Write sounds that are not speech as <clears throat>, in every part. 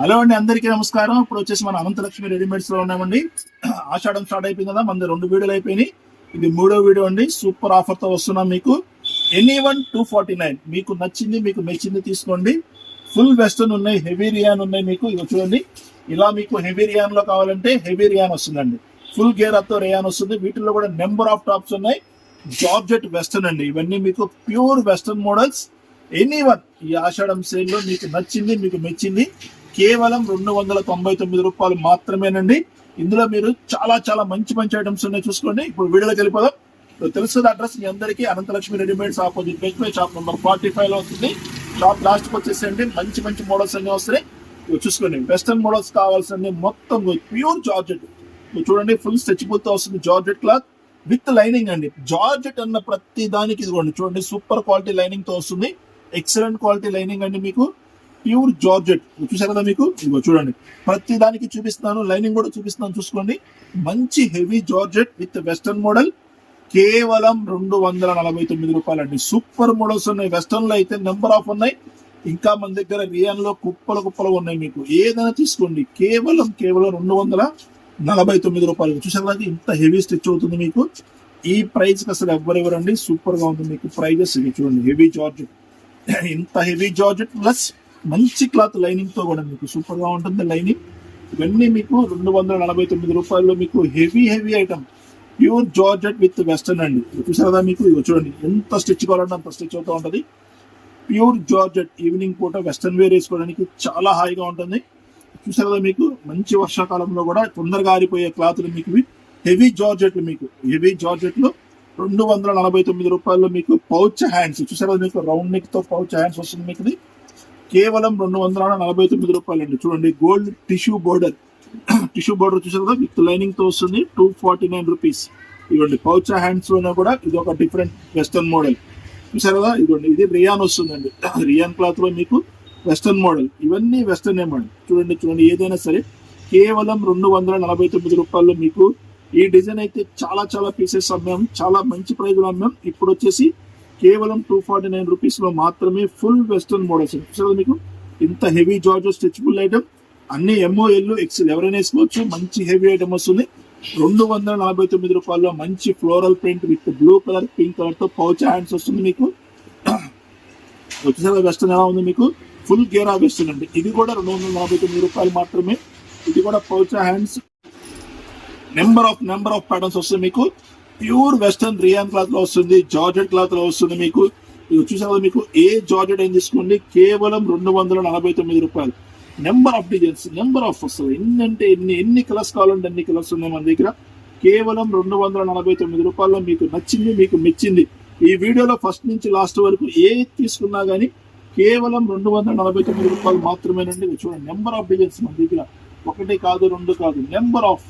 Hello అండి అందరికీ నమస్కారం. ఇప్పుడు వచ్చేసి మన అనంతలక్ష్మి రెడీమేడ్స్లో ఉన్నామండి. ఆషాఢం స్టార్ట్ అయిపోయింది కదా మన రెండు వీడియోలు అయిపోయినాయి. ఇది మూడో వీడియో అండి. సూపర్ ఆఫర్తో వస్తున్నాం మీకు. Any one two forty nine మీకు నచ్చింది మీకు మెచ్చింది తీసుకోండి. ఫుల్ వెస్టర్న్ ఉన్నాయి హెవీ రియాన్ ఉన్నాయి మీకు. ఇవి చూడండి. ఇలా మీకు హెవీ రియాన్లో కావాలంటే హెవీ రియాన్ వస్తుందండి. ఫుల్ గేర్ అప్ రియాన్ వస్తుంది. వీటిల్లో కూడా నెంబర్ ఆఫ్ టాప్స్ ఉన్నాయి. జార్జెట్ వెస్టర్న్ అండి. ఇవన్నీ మీకు pure western models any one ఈ ఆషాఢం సేల్లో మీకు నచ్చింది మీకు మెచ్చింది కేవలం రెండు వందల తొంభై తొమ్మిది రూపాయలు మాత్రమేనండి. ఇందులో మీరు చాలా చాలా మంచి మంచి ఐటమ్స్ ఉన్నాయి చూసుకోండి. ఇప్పుడు వీడియోలోకి వెళ్ళిపోదాం. తెలుసు అడ్రస్ మీ అందరికీ. అనంతలక్ష్మి రెడీమేడ్స్ ఆపోజిట్ బెక్వే షాప్ నెంబర్ ఫార్టీ ఫైవ్లో వస్తుంది షాప్ లాస్ట్కి వచ్చేసేయండి. మంచి మంచి మోడల్స్ అన్ని వస్తాయి. చూసుకోండి. వెస్టర్న్ మోడల్స్ కావాల్సింది మొత్తం ప్యూర్ జార్జెట్ చూడండి. ఫుల్ స్ట్రెచబుల్ వస్తుంది. జార్జెట్ క్లాత్ విత్ లైనింగ్ అండి. జార్జెట్ అన్న ప్రతి దానికి ఇదిగోండి. చూడండి. సూపర్ క్వాలిటీ లైనింగ్తో వస్తుంది. ఎక్సలెంట్ క్వాలిటీ లైనింగ్ అండి మీకు. Pure georgette. చూసారు కదా మీకు? ఇదిగో చూడండి. ప్రతి దానికి చూపిస్తున్నాను లైనింగ్ కూడా చూపిస్తున్నాను చూసుకోండి. మంచి heavy georgette with western model. కేవలం రెండు వందల నలభై తొమ్మిది రూపాయలు అండి సూపర్ మోడల్స్ ఉన్నాయి. వెస్టర్న్లో అయితే నెంబర్ ఆఫ్ ఉన్నాయి. ఇంకా మన దగ్గర రియాన్లో కుప్పలు కుప్పలు ఉన్నాయి మీకు. ఏదైనా తీసుకోండి. కేవలం కేవలం రెండు వందల నలభై తొమ్మిది రూపాయలు. చూసారు కదా ఇంత హెవీ స్టిచ్ అవుతుంది మీకు. ఈ ప్రైస్కి అసలు ఎవ్వరు సూపర్గా ఉంది మీకు. ప్రైజెస్ ఇవి చూడండి. Heavy georgette. ఇంత హెవీ జార్జెట్ ప్లస్ మంచి క్లాత్ లైనింగ్తో కూడా మీకు సూపర్గా ఉంటుంది లైనింగ్. ఇవన్నీ మీకు రెండు వందల నలభై తొమ్మిది రూపాయల్లో మీకు heavy heavy item. Pure georgette with western అండి. చూసారు మీకు? ఇవి చూడండి. ఎంత స్టిచ్ కావాలంటే అంత స్టిచ్ అవుతూ ఉంటుంది. ప్యూర్ జార్జెట్ ఈవినింగ్ పూట వెస్టర్న్ వేర్ వేసుకోవడానికి చాలా హాయిగా ఉంటుంది. చూసారు మీకు? మంచి వర్షాకాలంలో కూడా తొందరగా ఆరిపోయే క్లాత్లు మీకు ఇవి. హెవీ జార్జెట్లు మీకు. హెవీ జార్జెట్లు రెండు వందల నలభై తొమ్మిది రూపాయల్లో మీకు పౌచ్ హ్యాండ్స్. చూసారు మీకు? రౌండ్ నెక్తో పౌచ్ హ్యాండ్స్ వస్తుంది మీకు ఇది. కేవలం రెండు వందల నలభై తొమ్మిది రూపాయలు అండి చూడండి gold tissue border tissue border చూసారు కదా విత్ లైనింగ్తో వస్తుంది టూ ఫార్టీ నైన్ రూపీస్ ఇవ్వండి పౌచ్ హ్యాండ్స్లోనే కూడా ఇది ఒక డిఫరెంట్ వెస్టర్న్ మోడల్ చూసారు కదా ఇదిగోండి ఇది రియాన్ వస్తుందండి. <clears throat> రియాన్ క్లాత్లో మీకు వెస్టర్న్ మోడల్ ఇవన్నీ వెస్టర్న్ మోడల్ చూడండి చూడండి ఏదైనా సరే కేవలం రెండు వందల నలభై తొమ్మిది రూపాయల్లో మీకు ఈ డిజైన్ అయితే చాలా చాలా పీసెస్ అమ్మాం. చాలా మంచి ప్రైజ్లో అమ్మాం. ఇప్పుడు వచ్చేసి కేవలం టూ ఫార్టీ నైన్ రూపీస్లో మాత్రమే ఫుల్ వెస్టర్న్ మోడల్స్ చూసారు మీకు? ఇంత హెవీ జార్జ్ స్ట్రెచబుల్ ఐటమ్ అన్ని ఎంఓ ఎల్లు ఎక్సెల్ ఎవరైనా వేసుకోవచ్చు. మంచి హెవీ ఐటమ్ వస్తుంది. రెండు వందల నలభై తొమ్మిది రూపాయల్లో మంచి floral print with blue colour pink కలర్తో పౌచ్ హ్యాండ్స్ వస్తుంది మీకు. <coughs> వచ్చేసరి వెస్టర్న్ ఎలా ఉంది మీకు? ఫుల్ గేరా వెస్టర్న్ అండి. ఇది కూడా రెండు వందల నలభై తొమ్మిది రూపాయలు మాత్రమే. ఇది కూడా pouch hands number of number of patterns వస్తుంది మీకు. ప్యూర్ వెస్టర్న్ రియాన్ క్లాత్లో వస్తుంది జార్జెట్ క్లాత్లో వస్తుంది మీకు. ఇది చూసారు మీకు? ఏ జార్జెట్ ఏం తీసుకోండి? కేవలం రెండు వందల నలభై తొమ్మిది రూపాయలు. Number of designs number of వస్తుంది ఎన్ని అంటే ఎన్ని ఎన్ని కలర్స్ కావాలంటే అన్ని కలర్స్ ఉన్నాయి మన దగ్గర. కేవలం రెండు వందల నలభై తొమ్మిది రూపాయల్లో మీకు నచ్చింది మీకు మెచ్చింది. ఈ వీడియోలో ఫస్ట్ నుంచి లాస్ట్ వరకు ఏ తీసుకున్నా కానీ కేవలం రెండు వందల నలభై తొమ్మిది రూపాయలు మాత్రమేనండి. చూడండి నెంబర్ ఆఫ్ డిజైన్స్ మన దగ్గర. ఒకటి కాదు రెండు కాదు నెంబర్ ఆఫ్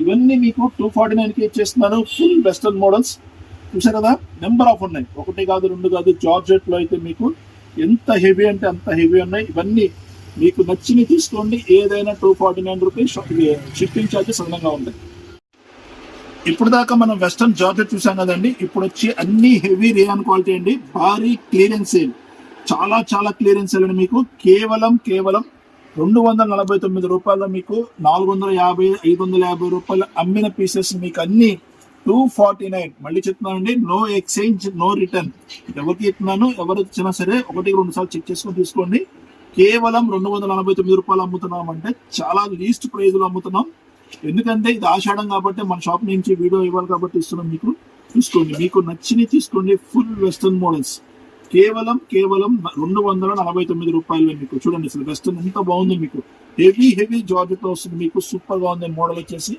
ఇవన్నీ మీకు టూ ఫార్టీ నైన్కి ఇచ్చేస్తున్నాను. ఫుల్ వెస్టర్న్ మోడల్స్ చూసారు కదా? నెంబర్ ఆఫ్ ఉన్నాయి. ఒకటి కాదు రెండు కాదు జార్జెట్లో అయితే మీకు ఎంత హెవీ అంటే అంత హెవీ ఉన్నాయి. ఇవన్నీ మీకు నచ్చినవి తీసుకోండి. ఏదైనా two forty nine rupees shipping charges అదనంగా ఉంటాయి. ఇప్పుడు దాకా మనం వెస్టర్న్ జార్జెట్ చూసాం కదండి. ఇప్పుడు వచ్చి అన్ని హెవీ రియాన్ క్వాలిటీ అండి. భారీ క్లియరెన్స్ సేల్ చాలా చాలా క్లియరెన్స్ సేల్ అండి మీకు. కేవలం కేవలం రెండు వందల నలభై తొమ్మిది రూపాయలు మీకు నాలుగు వందల యాభై ఐదు వందల యాభై రూపాయలు అమ్మిన పీసెస్ మీకు అన్ని టూ ఫార్టీ నైన్ మళ్ళీ చెప్తున్నానండి నో ఎక్స్చేంజ్ నో రిటర్న్ ఎవరికి ఇస్తున్నాను ఎవరు ఇచ్చినా సరే ఒకటి రెండు సార్లు చెక్ చేసుకొని తీసుకోండి. కేవలం రెండు వందల నలభై తొమ్మిది రూపాయలు అమ్ముతున్నాం అంటే చాలా లీస్ట్ ప్రైజ్లో అమ్ముతున్నాం. ఎందుకంటే ఇది ఆషాఢం కాబట్టి మన షాప్ నుంచి వీడియో ఇవ్వాలి కాబట్టి ఇస్తున్నాం మీకు. తీసుకోండి మీకు నచ్చినవి తీసుకోండి ఫుల్ వెస్టర్న్ మోడల్స్ కేవలం కేవలం రెండు వందల నలభై తొమ్మిది రూపాయలు మీకు. చూడండి అసలు వెస్టర్న్ ఎంత బాగుంది మీకు. హెవీ హెవీ జార్జెట్ వస్తుంది మీకు సూపర్గా ఉంది మోడల్ వచ్చేసి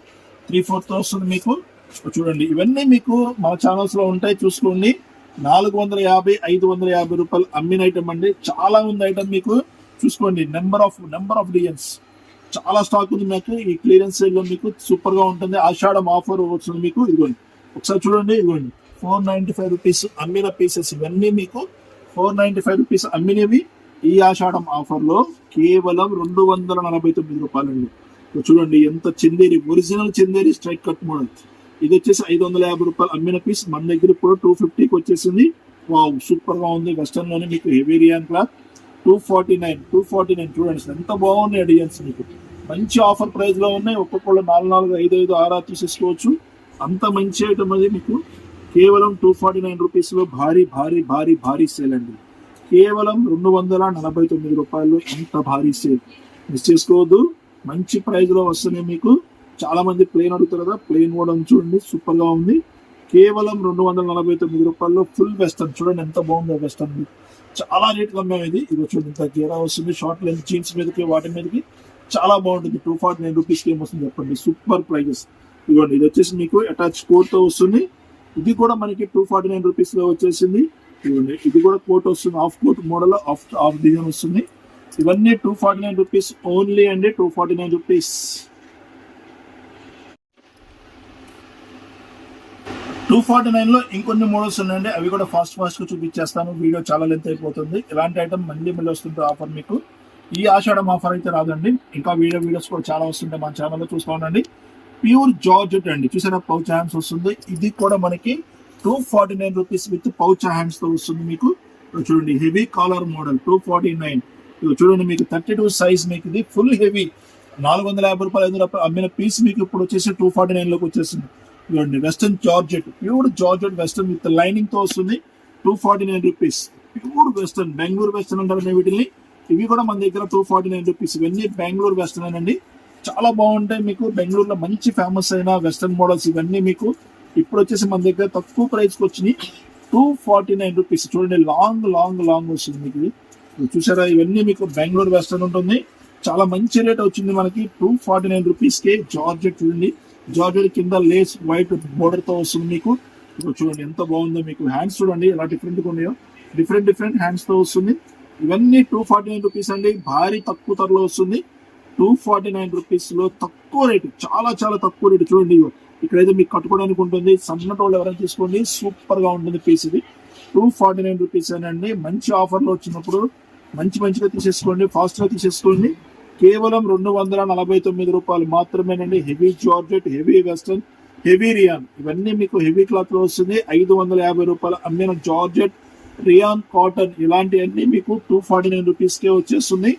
త్రీ ఫోర్త్ వస్తుంది మీకు. చూడండి ఇవన్నీ మీకు మన ఛానల్స్లో ఉంటాయి చూసుకోండి. నాలుగు వందల యాభై ఐదు వందల యాభై రూపాయలు అమ్మిన ఐటమ్ అండి. చాలా ఉంది ఐటమ్ మీకు. చూసుకోండి number of number of designs చాలా స్టాక్ ఉంది మీకు ఈ క్లియరెన్స్ సేల్లో మీకు సూపర్గా ఉంటుంది. ఆషాఢం ఆఫర్ వస్తుంది మీకు. ఇదిగోండి ఒకసారి చూడండి ఇదిగోండి. ఫోర్ నైన్టీ ఫైవ్ రూపీస్ అమ్మిన పీసెస్ ఇవన్నీ మీకు ఫోర్ నైన్టీ ఫైవ్ రూపీస్ అమ్మినవి ఈ ఆషాఢం ఆఫర్లో కేవలం రెండు వందల నలభై తొమ్మిది రూపాయలు అండి చూడండి ఎంత Chanderi original Chanderi strike cut model. ఇది వచ్చేసి ఐదు వందల యాభై రూపాయలు అమ్మిన పీస్ మన దగ్గర ఇప్పుడు టూ ఫిఫ్టీకి వచ్చేసింది. వావ్ సూపర్గా ఉంది. వెస్టర్న్లోనే మీకు heavy rayon cloth. Two forty nine two forty nine చూడండి ఎంత బాగున్నాయి డిజైన్స్ మీకు. మంచి ఆఫర్ ప్రైస్లో ఉన్నాయి. ఒక్కొక్కళ్ళు నాలుగు నాలుగు ఐదు ఐదు ఆరు ఆరు తీసేసుకోవచ్చు. అంత మంచి ఐటమ్ అది మీకు. కేవలం టూ ఫార్టీ నైన్ రూపీస్లో భారీ భారీ భారీ భారీ సేల్ అండి. కేవలం రెండు వందల నలభై తొమ్మిది రూపాయలు ఎంత భారీ సేల్ మిస్ చేసుకోవద్దు. మంచి ప్రైజ్లో వస్తున్నాయి మీకు. చాలా మంది ప్లేన్ అడుగుతారు కదా ప్లేన్ కూడా చూడండి సూపర్గా ఉంది. కేవలం రెండు వందల నలభై తొమ్మిది రూపాయల్లో ఫుల్ వెస్టర్న్ చూడండి ఎంత బాగుందో వెస్టర్న్ చాలా నీట్గా మేము ఇది. ఇది చూడండి ఇంత గేరా వస్తుంది. షార్ట్ లెంత్ జీన్స్ మీదకి వాటి మీదకి చాలా బాగుంటుంది. టూ ఫార్టీ నైన్ రూపీస్కి ఏమొస్తుంది చెప్పండి? సూపర్ ప్రైజెస్ ఇదిగోండి ఇది వచ్చేసి మీకు అటాచ్ కోర్ట్తో వస్తుంది. ఇది కూడా మనకి టూ ఫార్టీ నైన్ రూపీస్లో వచ్చేసింది. ఇదిగోండి ఇది కూడా కోట్ వస్తుంది. Half coat model half half design వస్తుంది. ఇవన్నీ two forty nine rupees only అండి. Two forty nine rupees two forty నైన్లో ఇంకొన్ని మోడల్స్ ఉన్నాయండి. అవి కూడా ఫాస్ట్ ఫాస్ట్గా చూపించేస్తాను. వీడియో చాలా లెంత్ అయిపోతుంది. ఇలాంటి ఐటమ్ మళ్ళీ మళ్ళీ వస్తుంటే ఆఫర్ మీకు. ఈ ఆషాఢం ఆఫర్ అయితే రాదండి. ఇంకా వీడియో వీడియోస్ కూడా చాలా వస్తుంటాయి మన ఛానల్లో చూస్తూ ఉండండి. ప్యూర్ జార్జెట్ అండి. చూసారా? పౌచ్ హ్యాండ్స్ వస్తుంది. ఇది కూడా మనకి two forty nine rupees with pouch హ్యాండ్స్తో వస్తుంది మీకు. చూడండి heavy collar model two forty nine చూడండి మీకు థర్టీ టూ సైజ్ మీకు ఇది ఫుల్ హెవీ నాలుగు వందల యాభై రూపాయలు ఐదు రూపాయలు అమ్మిన పీస్ మీకు ఇప్పుడు వచ్చేసి టూ ఫార్టీ నైన్లోకి వచ్చేసింది. చూడండి western georgette pure georgette western with లైనింగ్తో వస్తుంది. Two forty nine rupees pure western Bengaluru western అంటారు వీటిని. ఇవి కూడా మన దగ్గర టూ ఫార్టీ నైన్ రూపీస్ ఇవన్నీ బెంగళూరు వెస్టర్న్ అండి. చాలా బాగుంటాయి మీకు. బెంగళూరులో మంచి ఫేమస్ అయిన వెస్ట్రన్ మోడల్స్ ఇవన్నీ మీకు. ఇప్పుడు వచ్చేసి మన దగ్గర తక్కువ ప్రైస్కి వచ్చినాయి. టూ ఫార్టీ నైన్ రూపీస్ చూడండి లాంగ్ లాంగ్ లాంగ్ వస్తుంది మీకు ఇది. చూసారా? ఇవన్నీ మీకు బెంగళూరు వెస్ట్రన్ ఉంటుంది. చాలా మంచి రేట్ వచ్చింది మనకి. టూ ఫార్టీ నైన్ రూపీస్కే జార్జెట్ చూడండి. జార్జెట్ కింద లేస్ వైట్ బోర్డర్తో వస్తుంది మీకు. ఇప్పుడు చూడండి ఎంత బాగుందో మీకు. హ్యాండ్స్ చూడండి ఎలా డిఫరెంట్గా ఉన్నాయో. డిఫరెంట్ డిఫరెంట్ హ్యాండ్స్తో వస్తుంది. ఇవన్నీ టూ ఫార్టీ నైన్ రూపీస్ అండి. భారీ తక్కువ ధరలో వస్తుంది. టూ ఫార్టీ నైన్ రూపీస్లో తక్కువ రేటు చాలా చాలా తక్కువ రేటు. చూడండి ఇక్కడైతే మీకు కట్టుకోవడానికి ఉంటుంది. సన్నటి వాళ్ళు ఎవరైనా తీసుకోండి సూపర్గా ఉంటుంది పీస్ ఇది. టూ ఫార్టీ నైన్ రూపీస్ అండి. మంచి ఆఫర్లో వచ్చినప్పుడు మంచి మంచిగా తీసేసుకోండి ఫాస్ట్గా తీసేసుకోండి. కేవలం రెండు వందల నలభై తొమ్మిది రూపాయలు మాత్రమేనండి. Heavy georgette heavy western heavy rayon. ఇవన్నీ మీకు హెవీ క్లాత్లో వస్తుంది. ఐదు వందల యాభై రూపాయలు అమ్మిన జార్జెట్ రియాన్ కాటన్ ఇలాంటివన్నీ మీకు టూ ఫార్టీ నైన్ రూపీస్కే వచ్చేస్తుంది.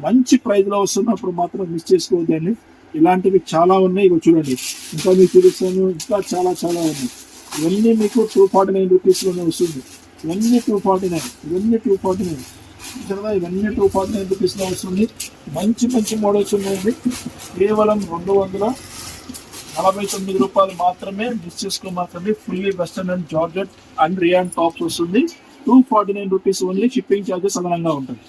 మంచి ప్రైజ్లో వస్తున్నప్పుడు మాత్రం మిస్ చేసుకోవద్దండి. ఇలాంటివి చాలా ఉన్నాయి. ఇగో చూడండి. ఇంకా మీకు చూపిస్తాను. ఇంకా చాలా చాలా ఉన్నాయి. ఇవన్నీ మీకు టూ ఫార్టీ నైన్ రూపీస్లోనే వస్తుంది. ఇవన్నీ టూ ఫార్టీ నైన్ ఇవన్నీ టూ ఫార్టీ నైన్ కదా ఇవన్నీ టూ ఫార్టీ నైన్ రూపీస్లో వస్తుంది. మంచి మంచి మోడల్స్ ఉన్నాయండి. కేవలం రెండు వందల నలభై తొమ్మిది రూపాయలు మాత్రమే miss చేసుకోమాకండి. Fully western and georgette and rayon tops వస్తుంది. Two forty nine rupees only shipping charges అదనంగా ఉంటుంది.